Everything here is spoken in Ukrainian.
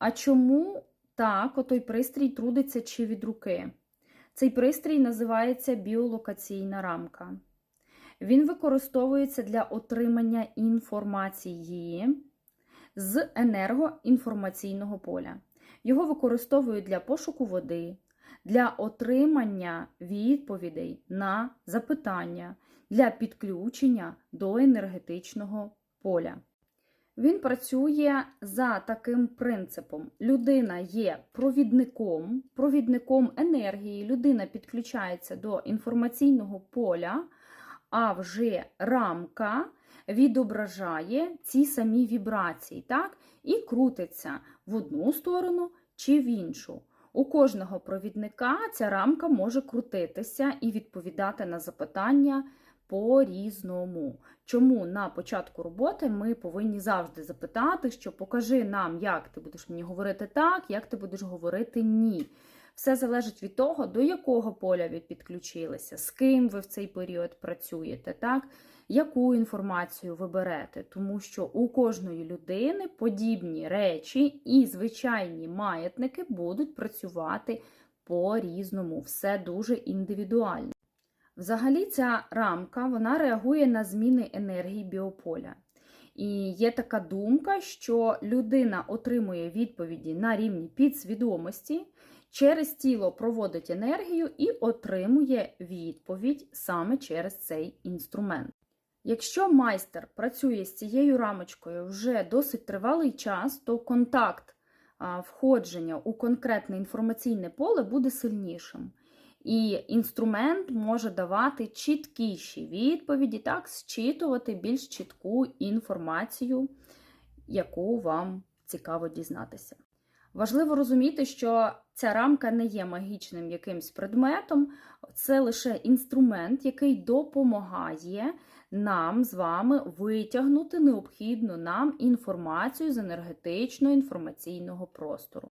А чому так отой пристрій трудиться чи від руки? Цей пристрій називається біолокаційна рамка. Він використовується для отримання інформації з енергоінформаційного поля. Його використовують для пошуку води, для отримання відповідей на запитання, для підключення до енергетичного поля. Він працює за таким принципом: людина є провідником, провідником енергії, людина підключається до інформаційного поля, а вже рамка відображає ці самі вібрації, так? І крутиться в одну сторону чи в іншу. У кожного провідника ця рамка може крутитися і відповідати на запитання по-різному. Чому на початку роботи ми повинні завжди запитати, що покажи нам, як ти будеш мені говорити так, як ти будеш говорити ні. Все залежить від того, до якого поля ви підключилися, з ким ви в цей період працюєте, так? яку інформацію ви берете, тому що у кожної людини подібні речі і звичайні маятники будуть працювати по-різному. Все дуже індивідуально. Взагалі, ця рамка вона реагує на зміни енергії біополя. І є така думка, що людина отримує відповіді на рівні підсвідомості, через тіло проводить енергію і отримує відповідь саме через цей інструмент. Якщо майстер працює з цією рамочкою вже досить тривалий час, то контакт входження у конкретне інформаційне поле буде сильнішим. І інструмент може давати чіткіші відповіді, так, зчитувати більш чітку інформацію, яку вам цікаво дізнатися. Важливо розуміти, що ця рамка не є магічним якимсь предметом, це лише інструмент, який допомагає нам з вами витягнути необхідну нам інформацію з енергетично-інформаційного простору.